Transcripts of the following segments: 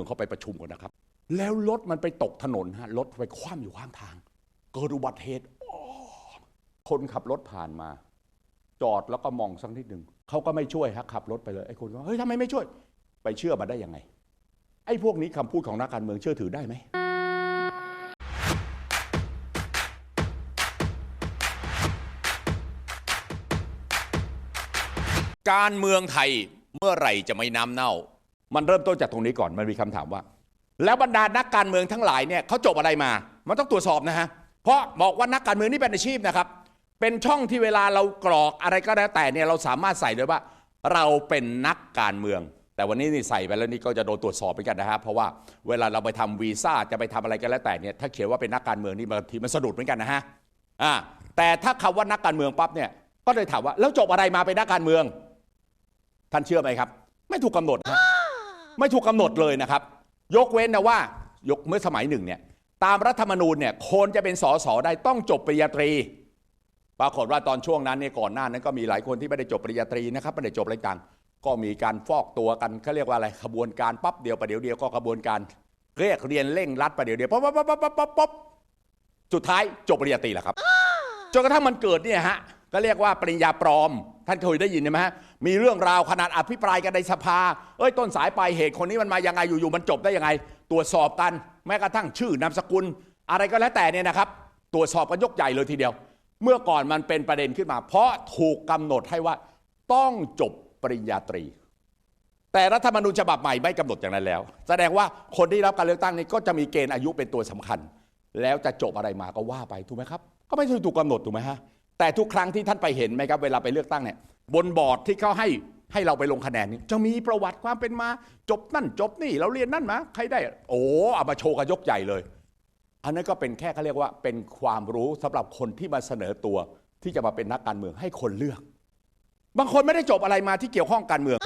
มืองเขาไปประชุมกันนะครับ แล้วรถมันไปตกถนนฮะรถไปคว่ำอยู่ข้างทาง เกิดอุบัติเหตุคนขับรถผ่านมา จอดแล้วก็มองสักนิดหนึ่งเขาก็ไม่ช่วยฮะขับรถไปเลยไอ้คนก็เฮ้ยทำไมไม่ช่วย ไปเชื่อมาได้ยังไง ไอ้พวกนี้คำพูดของนักการเมืองเชื่อถือได้ไหมการเมืองไทยเมื่อไหร่จะไม่น้ำเน่า มันเริ่มต้นจากตรงนี้ก่อนมันมีคำถามว่า แล้วบรรดานักการเมืองทั้งหลายเนี่ยเขาจบอะไรมา มันต้องตรวจสอบนะฮะเพราะบอกว่านักการเมืองนี่เป็นอาชีพนะครับ เป็นช่องที่เวลาเรากรอกอะไรก็แล้วแต่เนี่ยเราสามารถใส่ด้วยว่า เราเป็นนักการเมือง แต่วันนี้นี่ใส่ไปแล้วนี่ก็จะโดนตรวจสอบไปกันนะฮะเพราะว่าเวลาเราไปทำวีซ่าจะไปทำอะไรก็แล้วแต่เนี่ยถ้าเขียนว่าเป็นนักการเมืองนี่บางทีมันสะดุดเหมือนกันนะฮะอ่าแต่ถ้าคำว่านักการเมืองปั๊บเนี่ยก็เลยถามว่าแล้วจบอะไรมาเป็นนักการเมืองท่านเชื่อไหมครับ ไม่ถูกกำหนดฮะ ไม่ถูกกำหนดเลยนะครับ ยกเว้นนะว่ายกเมื่อสมัยหนึ่งเนี่ยตามรัฐธรรมนูญเนี่ยคนจะเป็นสสได้ต้องจบปริญญาตรี ปรากฏว่าตอนช่วงนั้นเนี่ยก่อนหน้านั้นก็มีหลายคนที่ไม่ได้จบปริญญาตรีนะครับไม่ได้จบอะไรต่างก็มีการฟอกตัวกันเขาเรียกว่าอะไรขบวนการปั๊บเดียวประเดี๋ยวเดียวก็ขบวนการเรียกเรียนเร่งรัดประเดี๋ยวเดียวปั๊บปั๊บปั๊บปั๊บปั๊บปั๊บสุดท้ายจบปริญญาตรีแหละครับจนกระทั่งมันเกิดเนี่ยฮะก็เรียกว่าปริญญาปลอม ท่านเคยได้ยินใช่ไหมฮะมีเรื่องราวขนาดอภิปรายกันในสภา เอ้ยต้นสายปลายเหตุคนนี้มันมายังไงอยู่ๆมันจบได้ยังไง ตรวจสอบกันแม้กระทั่งชื่อนามสกุล อะไรก็แล้วแต่เนี่ยนะครับ ตรวจสอบกันยกใหญ่เลยทีเดียว เมื่อก่อนมันเป็นประเด็นขึ้นมา เพราะถูกกำหนดให้ว่าต้องจบปริญญาตรี แต่รัฐธรรมนูญฉบับใหม่ไม่กำหนดอย่างนั้นแล้ว แสดงว่าคนที่รับการเลือกตั้งนี้ก็จะมีเกณฑ์อายุเป็นตัวสำคัญ แล้วจะจบอะไรมาก็ว่าไปถูกไหมครับ ก็ไม่ใช่ถูกกำหนดถูกไหมฮะ แต่ทุกครั้งที่ท่านไปเห็นไหมครับเวลาไปเลือกตั้งเนี่ยบนบอร์ดที่เขาให้ให้เราไปลงคะแนนนี่จะมีประวัติความเป็นมาจบนั่นจบนี่เราเรียนนั่นมาใครได้ โอ้เอามาโชว์กันยกใหญ่เลย อันนั้นก็เป็นแค่เขาเรียกว่าเป็นความรู้สำหรับคนที่มาเสนอตัว ที่จะมาเป็นนักการเมืองให้คนเลือก บางคนไม่ได้จบอะไรมาที่เกี่ยวข้องการเมือง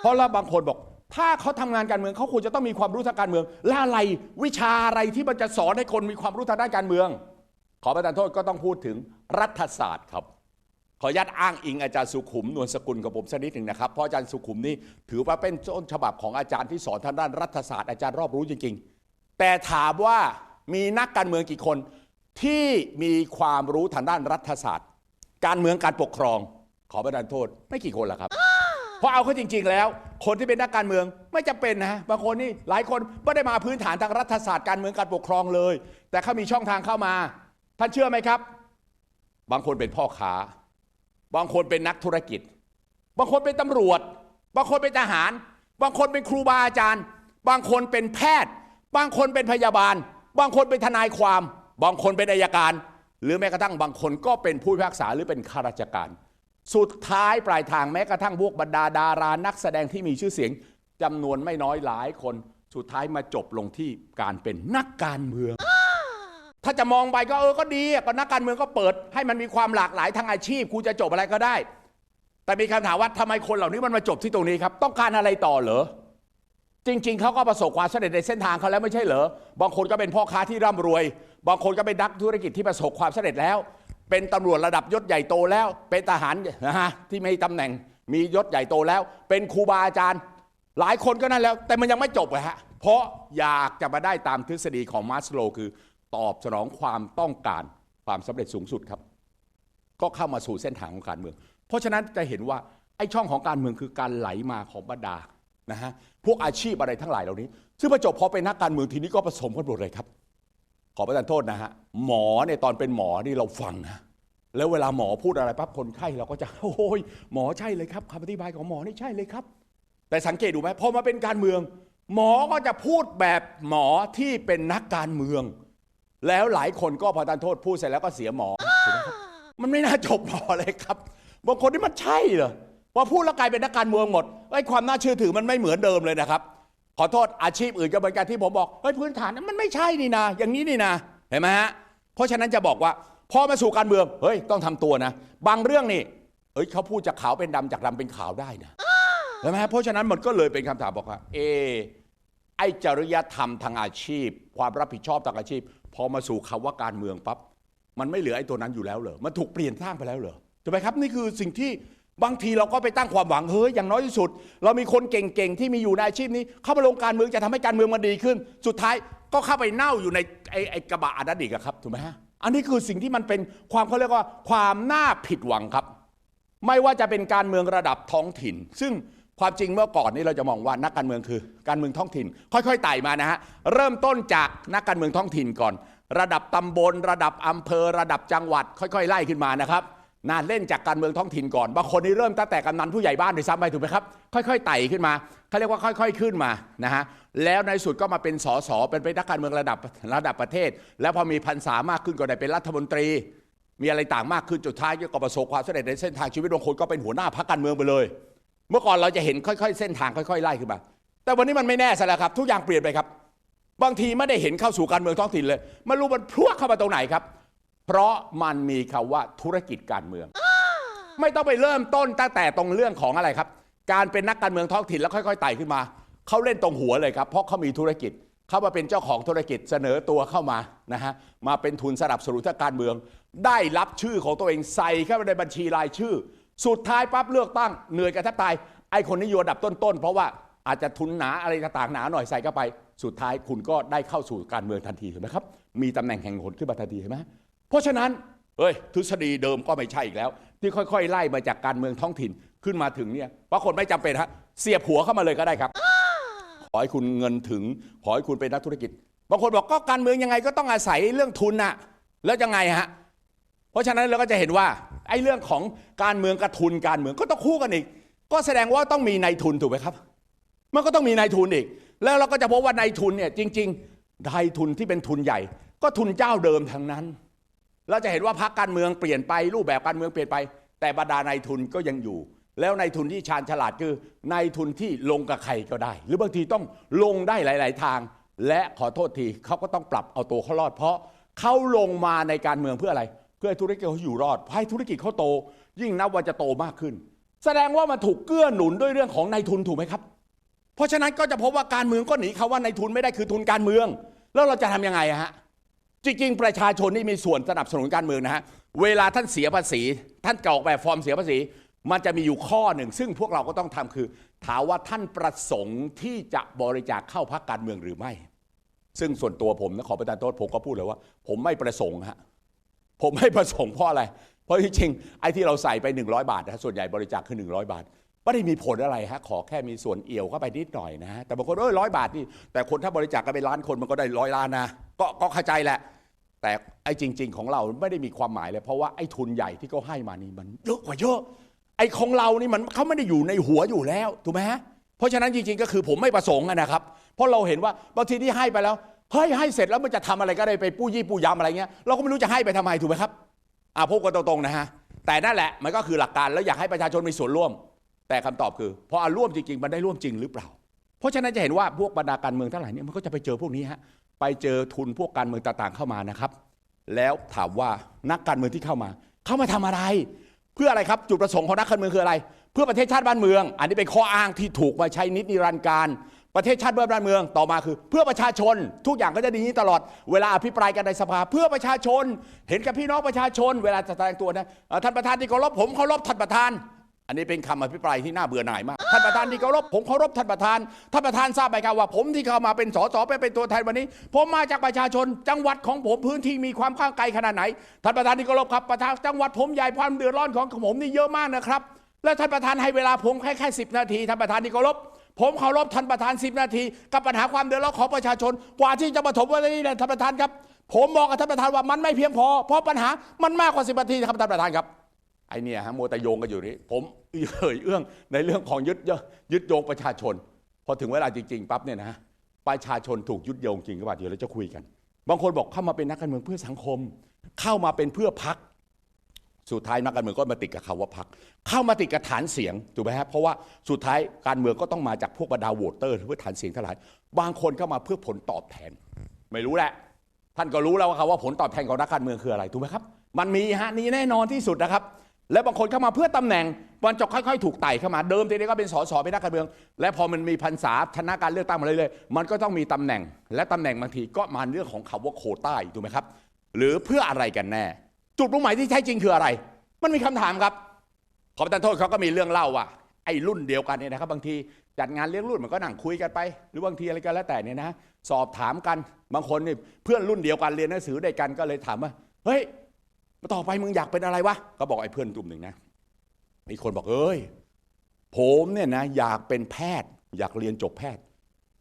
เพราะแล้วบางคนบอก ถ้าเขาทำงานการเมืองเขาควรจะต้องมีความรู้ทางการเมืองและอะไรวิชาอะไรที่มันจะสอนให้คนมีความรู้ทางด้านการเมือง ขอประทานโทษก็ต้องพูดถึง รัฐศาสตร์ครับ ขออนุญาตอ้างอิงอาจารย์สุขุมนวลสกุลกับผมสักนิดหนึ่งนะครับเพราะอาจารย์สุขุมนี่ถือว่าเป็นต้นฉบับของอาจารย์ที่สอนทางด้านรัฐศาสตร์อาจารย์รอบรู้จริง ๆ แต่ถามว่ามีนักการเมืองกี่คนที่มีความรู้ทางด้านรัฐศาสตร์ การเมืองการปกครอง ขอประทานโทษ ไม่กี่คนหรอกครับเพราะเอาเข้าจริง ๆ แล้ว คนที่เป็นนักการเมืองไม่จำเป็นนะบางคนนี่หลายคนไม่ได้มาพื้นฐานทางรัฐศาสตร์การเมืองการปกครองเลย แต่เขามีช่องทางเข้ามา ท่านเชื่อไหมครับ บางคนเป็นพ่อค้า บางคนเป็นนักธุรกิจ บางคนเป็นตำรวจ บางคนเป็นทหาร บางคนเป็นครูบาอาจารย์ บางคนเป็นแพทย์ บางคนเป็นพยาบาล บางคนเป็นทนายความ บางคนเป็นอายการ หรือแม้กระทั่งบางคนก็เป็นผู้พิพากษาหรือเป็นข้าราชการ สุดท้ายปลายทางแม้กระทั่งพวกบรรดาดารานักแสดงที่มีชื่อเสียงจำนวนไม่น้อยหลายคน สุดท้ายมาจบลงที่การเป็นนักการเมือง ถ้าจะมองไปก็เออก็ดีก็นักการเมืองก็เปิด ให้มันมีความหลากหลายทางอาชีพกูจะจบอะไรก็ได้ แต่มีคำถามว่าทำไมคนเหล่านี้มันมาจบที่ตรงนี้ครับ ต้องการอะไรต่อเหรอจริง ๆเขาก็ประสบความสำเร็จในเส้นทางเขาแล้วไม่ใช่เหรอบางคนก็เป็นพ่อค้าที่ร่ำรวย บางคนก็เป็นนักธุรกิจที่ประสบความสำเร็จแล้ว เป็นตำรวจระดับยศใหญ่โตแล้ว เป็นทหารนะฮะที่มีตำแหน่งมียศใหญ่โตแล้ว เป็นครูบาอาจารย์ หลายคนก็นั่นแล้ว แต่มันยังไม่จบอะฮะเพราะอยากจะมาได้ตามทฤษฎีของมาสโล คือ ตอบสนองความต้องการความสำเร็จสูงสุดครับ ก็เข้ามาสู่เส้นทางของการเมือง เพราะฉะนั้นจะเห็นว่าไอ้ช่องของการเมืองคือการไหลมาของบรรดานะฮะพวกอาชีพอะไรทั้งหลายเหล่านี้ ซึ่งมาจบพอเป็นนักการเมืองทีนี้ก็ผสมกันหมดเลยครับ ขอประทานโทษนะฮะหมอเนี่ยตอนเป็นหมอนี่เราฟังนะแล้วเวลาหมอพูดอะไรปั๊บคนไข้เราก็จะโอ้ยหมอใช่เลยครับคำอธิบายของหมอนี่ใช่เลยครับ แต่สังเกตดูไหมพอมาเป็นการเมือง หมอก็จะพูดแบบหมอที่เป็นนักการเมือง แล้วหลายคนก็พอทานโทษพูดเสร็จแล้วก็เสียหมอถูกไหมครับมันไม่น่าจบหมอเลยครับบางคนที่มันใช่เหรอพอพูดแล้วกลายเป็นนักการเมืองหมดไอ้ยความน่าเชื่อถือมันไม่เหมือนเดิมเลยนะครับ ขอโทษอาชีพอื่นก็เหมือนกันที่ผมบอกเฮ้ยพื้นฐานนั้นมันไม่ใช่นี่นาอย่างนี้นี่นาเห็นไหมฮะเพราะฉะนั้นจะบอกว่าพอมาสู่การเมืองเฮ้ยต้องทำตัวนะ บางเรื่องนี่เอ้ยเขาพูดจากขาวเป็นดำจากดำเป็นขาวได้นะเห็นไหมฮะเพราะฉะนั้นมันก็เลยเป็นคำถามบอกว่า เอไอ้จริยธรรมทางอาชีพ ความรับผิดชอบทางอาชีพ พอมาสู่คำว่าการเมืองปั๊บมันไม่เหลือไอ้ตัวนั้นอยู่แล้วเหรอมันถูกเปลี่ยนสร้างไปแล้วเหรอถูกไหมครับนี่คือสิ่งที่บางทีเราก็ไปตั้งความหวังเฮ้ยอย่างน้อยที่สุด เรามีคนเก่งๆที่มีอยู่ในอาชีพนี้ เข้ามาลงการเมืองจะทำให้การเมืองมันดีขึ้น สุดท้ายก็เข้าไปเน่าอยู่ในไอ้ไอ้กระบะอันนั้นอีกครับถูกไหมฮะอันนี้คือสิ่งที่มันเป็นความเขาเรียกว่าความน่าผิดหวังครับ ไม่ว่าจะเป็นการเมืองระดับท้องถิ่น ซึ่ง ความจริงเมื่อก่อนนี้เราจะมองว่านักการเมืองคือการเมืองท้องถิ่น ค่อยๆไต่มานะฮะเริ่มต้นจากนักการเมืองท้องถิ่นก่อน ระดับตำบล ระดับอำเภอ ระดับจังหวัด ค่อยๆ ไล่ขึ้นมานะครับน่าเล่นจากการเมืองท้องถิ่นก่อนบางคนนี่เริ่มตั้งแต่กำนันผู้ใหญ่บ้านด้วยซ้ำไปถูกไหมครับค่อยๆไต่ขึ้นมาเขาเรียกว่าค่อย ๆ ขึ้นมานะฮะแล้วในสุดก็มาเป็นสสเป็นไปนักการเมืองระดับระดับประเทศ แล้วพอมีพรรษามากขึ้นก็ได้เป็นรัฐมนตรี มีอะไรต่างมากขึ้นจุดท้ายก็ประสบความสำเร็จในเส้นทางชีวิตบางคนก็เป็นหัวหน้าพรรคการเมืองไปเลย เมื่อก่อนเราจะเห็นค่อยๆ เส้นทางค่อยๆไล่ขึ้นมา แต่วันนี้มันไม่แน่ซะแล้วครับ ทุกอย่างเปลี่ยนไปครับ บางทีไม่ได้เห็นเข้าสู่การเมืองท้องถิ่นเลยไม่รู้มันพรวดเข้ามาตรงไหนครับ เพราะมันมีคำว่าธุรกิจการเมือง ไม่ต้องไปเริ่มต้นตั้งแต่ตรงเรื่องของอะไรครับ การเป็นนักการเมืองท้องถิ่นแล้วค่อยๆไต่ขึ้นมาเขาเล่นตรงหัวเลยครับ เพราะเขามีธุรกิจเข้ามาเป็นเจ้าของธุรกิจเสนอตัวเข้ามานะฮะมาเป็นทุนสนับสนุนทางการเมือง ได้รับชื่อของตัวเองใส่เข้าไปในบัญชีรายชื่อ สุดท้ายปั๊บเลือกตั้งเหนื่อยกันแทบตาย ไอ้คนนี้อยู่อันดับต้นๆ เพราะว่าอาจจะทุนหนาอะไรต่างๆหนาหน่อยใส่เข้าไป สุดท้ายคุณก็ได้เข้าสู่การเมืองทันทีเห็นไหมครับ มีตำแหน่งแห่งหนขึ้นมาทันทีเห็นไหมเพราะฉะนั้นเอ้ยทฤษฎีเดิมก็ไม่ใช่อีกแล้ว ที่ค่อยๆ ไล่มาจากการเมืองท้องถิ่นขึ้นมาถึงเนี่ยบางคนไม่จำเป็นฮะเสียบหัวเข้ามาเลยก็ได้ครับขอให้คุณเงินถึงขอให้คุณเป็นนักธุรกิจ บางคนบอกก็การเมืองยังไงก็ต้องอาศัยเรื่องทุนน่ะ แล้วยังไงฮะเพราะฉะนั้นเราก็จะเห็นว่า ไอ้เรื่องของการเมืองกับทุนการเมืองก็ต้องคู่กันอีก ก็แสดงว่าต้องมีนายทุนถูกไหมครับ มันก็ต้องมีนายทุนอีก แล้วเราก็จะพบว่านายทุนเนี่ยจริงๆนายทุนที่เป็นทุนใหญ่ ก็ทุนเจ้าเดิมทั้งนั้น เราจะเห็นว่าพรรคการเมืองเปลี่ยนไปรูปแบบการเมืองเปลี่ยนไป แต่บรรดานายทุนก็ยังอยู่ แล้วนายทุนที่ชาญฉลาดคือนายทุนที่ลงกับใครก็ได้ หรือบางทีต้องลงได้หลาย ๆ ทาง และขอโทษทีเขาก็ต้องปรับเอาตัวเขารอดเพราะเขาลงมาในการเมืองเพื่ออะไร เพื่อให้ธุรกิจเขาอยู่รอด ให้ธุรกิจเขาโต ยิ่งนับวันจะโตมากขึ้น แสดงว่ามันถูกเกื้อหนุนด้วยเรื่องของนายทุนถูกไหมครับ เพราะฉะนั้นก็จะพบว่าการเมืองก็หนีคาว่านายทุนไม่ได้คือทุนการเมือง แล้วเราจะทำยังไงอะฮะจริงๆประชาชนนี่มีส่วนสนับสนุนการเมืองนะฮะเวลาท่านเสียภาษี ท่านเกรอกแบบฟอร์มเสียภาษี มันจะมีอยู่ข้อหนึ่ง ซึ่งพวกเราก็ต้องทำคือ ถามว่าท่านประสงค์ที่จะบริจาคเข้าพรรคการเมืองหรือไม่ ซึ่งส่วนตัวผมนะขอประทานโทษผมก็พูดเลยว่า ผมไม่ประสงค์ฮะ ผมไม่ประสงค์เพราะอะไร เพราะจริงๆไอ้ที่เราใส่ไป 100 บาทนะส่วนใหญ่บริจาคคือ 100 บาทไม่ได้มีผลอะไรฮะขอแค่มีส่วนเอี่ยวเข้าไปนิดหน่อยนะ แต่บางคนเอ้ยร้อยบาทนี่แต่คนถ้าบริจาคกันเป็นล้านคนมันก็ได้ร้อยล้านนะก็ก็เข้าใจแหละ แต่ไอ้จริง ๆ ของเราไม่ได้มีความหมายเลยเพราะว่าไอ้ทุนใหญ่ที่เขาให้มานี่มันเยอะกว่าเยอะไอ้ของเรานี่มันเขาไม่ได้อยู่ในหัวอยู่แล้วถูกไหมฮะเพราะฉะนั้นจริงๆก็คือผมไม่ประสงค์นะครับ เพราะเราเห็นว่าบางทีที่ให้ไปแล้ว เฮ้ยให้เสร็จแล้วมันจะทำอะไรก็ได้ไปปู้ยี่ปู้ยำอะไรเงี้ยเราก็ไม่รู้จะให้ไปทำไมถูกไหมครับอ่าพูดกันตรงๆนะฮะแต่นั่นแหละมันก็คือหลักการแล้วอยากให้ประชาชนมีส่วนร่วม แต่คำตอบคือพอร่วมจริงๆมันได้ร่วมจริงหรือเปล่า เพราะฉะนั้นจะเห็นว่าพวกบรรดาการเมืองทั้งหลายเนี่ยมันก็จะไปเจอพวกนี้ฮะไปเจอทุนพวกการเมืองต่างๆเข้ามานะครับ แล้วถามว่านักการเมืองที่เข้ามา เข้ามาทำอะไร เพื่ออะไรครับจุดประสงค์ของนักการเมืองคืออะไร เพื่อประเทศชาติบ้านเมือง อันนี้เป็นข้ออ้างที่ถูกมาใช้นิดนิรันดร์การ ประเทศชาติเบ้านเมืองต่อมาคือ เพื่อประชาชนทุกอย่างก็จะดีนี้ตลอดเวลาอภิปรายกันในสภา เพื่อประชาชน เห็นกับพี่น้องประชาชน เวลาจะแสดงตัวนะท่านประธานที่เคารพผมเคารพท่านประธาน อันนี้เป็นคำอภิปรายที่น่าเบื่อหน่ายมากท่านประธานที่เคารพผมเคารพท่านประธานท่านประธานทราบไหมครับว่า ผมที่เข้ามาเป็นสสไปเป็นตัวแทนวันนี้ ผมมาจากประชาชน จังหวัดของผมพื้นที่มีความข้างไกลขนาดไหนท่านประธานที่เคารพครับประธานจังหวัดผมใหญ่ความเดือดร้อนของผมนี่เยอะมากนะครับ และท่านประธานให้เวลาผมแค่แค่สินาทีท่านประธานที่เคารพ ผมเคารพท่านประธาน 10 นาที กับปัญหาความเดือดร้อนของประชาชน กว่าที่จะมาถมวันนี้เนี่ยท่านประธานครับ ผมบอกกับท่านประธานว่ามันไม่เพียงพอ เพราะปัญหามันมากกว่า 10 นาทีครับท่านประธานครับไอเนี่ยฮะโมแตโยงกันอยู่นี่ผมเอ่ยเอื้องในเรื่องของยึดยึดโยงประชาชน พอถึงเวลาจริงๆปั๊บเนี่ยนะประชาชนถูกยึดโยงจริงก็ว่าเดี๋ยวเราจะคุยกัน บางคนบอกเข้ามาเป็นนักการเมืองเพื่อสังคม เข้ามาเป็นเพื่อพัก สุดท้ายนักการเมืองก็มาติดกับคำว่าพักเข้ามาติดกับฐานเสียงถูกไหมฮะเพราะว่าสุดท้ายการเมืองก็ต้องมาจากพวกบรรดาโหวตเตอร์หรือว่าฐานเสียงทั้งหลายบางคนเข้ามาเพื่อผลตอบแทน ไม่รู้แหละ ท่านก็รู้แล้วว่าครับว่าผลตอบแทนของนักการเมืองคืออะไรถูกไหมครับ มันมีฮะนี่แน่นอนที่สุดนะครับ และบางคนเข้ามาเพื่อตำแหน่งมันจะค่อยๆ ถูกไต่เข้ามาเดิมทีนี้ก็เป็นสสเป็นนักการเมือง และพอมันมีพรรษาชนะการเลือกตั้งมาเรื่อยๆมันก็ต้องมีตำแหน่ง และตำแหน่งบางทีก็มาเรื่องของคำว่าโคต้าอีกถูกไหมครับหรือเพื่ออะไรกันแน่ จุดมุ่งหมายที่แท้จริงคืออะไร มันมีคำถามครับ ขอประทานโทษเขาก็มีเรื่องเล่าว่าไอ้รุ่นเดียวกันเนี่ยนะครับบางทีจัดงานเลี้ยงรุ่นมันก็นั่งคุยกันไป หรือบางทีอะไรก็แล้วแต่เนี่ยนะสอบถามกันบางคนนี่เพื่อนรุ่นเดียวกันเรียนหนังสือด้วยกันก็เลยถามว่าเฮ้ยต่อไปมึงอยากเป็นอะไรวะก็บอกไอ้เพื่อนกลุ่มหนึ่งนะมีคนบอกเอ้ยผมเนี่ยนะอยากเป็นแพทย์ อยากเรียนจบแพทย์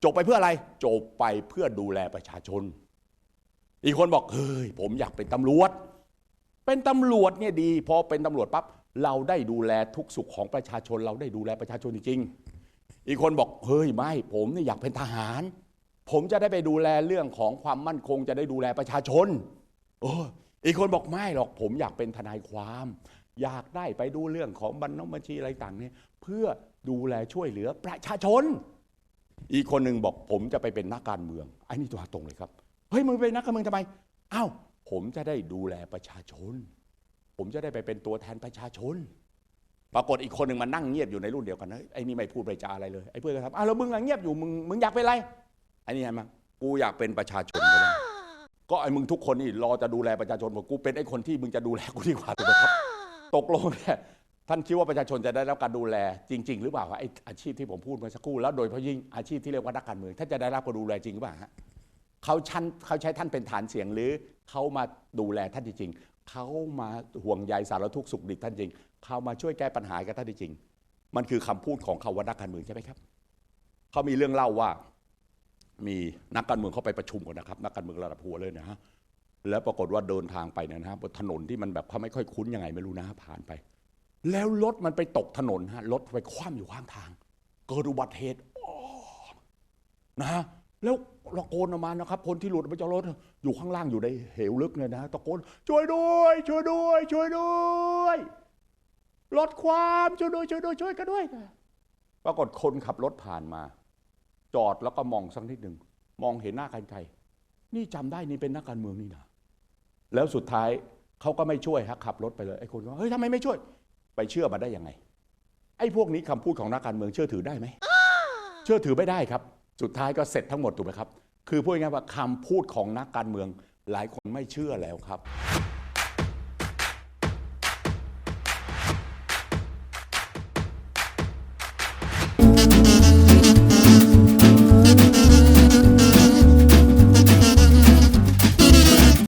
จบไปเพื่ออะไร จบไปเพื่อดูแลประชาชน อีกคนบอกเฮ้ยผมอยากเป็นตำรวจ เป็นตำรวจเนี่ยดีพอเป็นตำรวจปั๊บเราได้ดูแลทุกสุขของประชาชน เราได้ดูแลประชาชนจริงๆ อีกคนบอกเฮ้ยไม่ ผมเนี่ยอยากเป็นทหาร ผมจะได้ไปดูแลเรื่องของความมั่นคง จะได้ดูแลประชาชนโอ้อีกคนบอกไม่หรอกผมอยากเป็นทนายความ อยากได้ไปดูเรื่องของบัญชีอะไรต่างเนี่ยเพื่อดูแลช่วยเหลือประชาชน อีกคนหนึ่งบอกผมจะไปเป็นนักการเมืองไอ้นี่ตัวตรงเลยครับเฮ้ยมึงเป็นนักการเมืองทำไมอ้าว ผมจะได้ดูแลประชาชน ผมจะได้ไปเป็นตัวแทนประชาชน ปรากฏอีกคนหนึ่งมานั่งเงียบอยู่ในรุ่นเดียวกันเฮ้ยไอ้นี่ไม่พูดไม่จาอะไรเลยไอ้เพื่อนก็ถามอ้าวแล้วมึงเงียบอยู่มึงมึงอยากเป็นอะไรไอ้นี่ไงมั้งกูอยากเป็นประชาชนก็ได้ก็ไอ้มึงทุกคนนี่รอจะดูแลประชาชนหมดกูเป็นไอ้คนที่มึงจะดูแลกูดีกว่าถูกไหมครับ ตกลงเนี่ยท่านคิดว่าประชาชนจะได้รับการดูแลจริง ๆ หรือเปล่าครับไอ้อาชีพที่ผมพูดเมื่อสักครู่แล้วโดยเฉพาะยิ่งอาชีพที่เรียกว่านักการเมืองท่านจะได้รับการดูแลจริงหรือเปล่าฮะ เขาชันเขาใช้ท่านเป็นฐานเสียงหรือเขามาดูแลท่านจริงๆเขามาห่วงใยสารทุกข์สุขดิบท่านจริงเขามาช่วยแก้ปัญหากับท่านจริง มันคือคำพูดของเขาว่านักการเมืองใช่ไหมครับเขามีเรื่องเล่าว่ามีนักการเมืองเขาไปประชุมกันนะครับ นักการเมืองระดับหัวเลยนะฮะแล้วปรากฏว่าเดินทางไปเนี่ยนะฮะบนถนนที่มันแบบเขาไม่ค่อยคุ้นยังไงไม่รู้นะฮะผ่านไป แล้วรถมันไปตกถนนฮะรถไปคว่ำอยู่ข้างทาง เกิดอุบัติเหตุนะฮะ แล้วตะโกนออกมานะครับคนที่หลุดออกมาจากรถอยู่ข้างล่างอยู่ในเหวลึกเนี่ยนะตะโกนช่วยด้วย ช่วยด้วย ช่วยด้วยรถความช่วยด้วยช่วยด้วยช่วยกันด้วยปรากฏคนขับรถผ่านมา จอดแล้วก็มองสักนิดหนึ่งมองเห็นหน้ากันไกลนี่จำได้นี่เป็นนักการเมืองนี่นะแล้วสุดท้ายเขาก็ไม่ช่วยฮะขับรถไปเลยไอ้คนก็เฮ้ยทำไมไม่ช่วย ไปเชื่อมาได้ยังไง ไอ้พวกนี้คำพูดของนักการเมืองเชื่อถือได้ไหมเชื่อถือไม่ได้ครับ สุดท้ายก็เสร็จทั้งหมดถูกไหมครับ คือพูดง่ายๆว่าคำพูดของนักการเมืองหลายคนไม่เชื่อแล้วครับ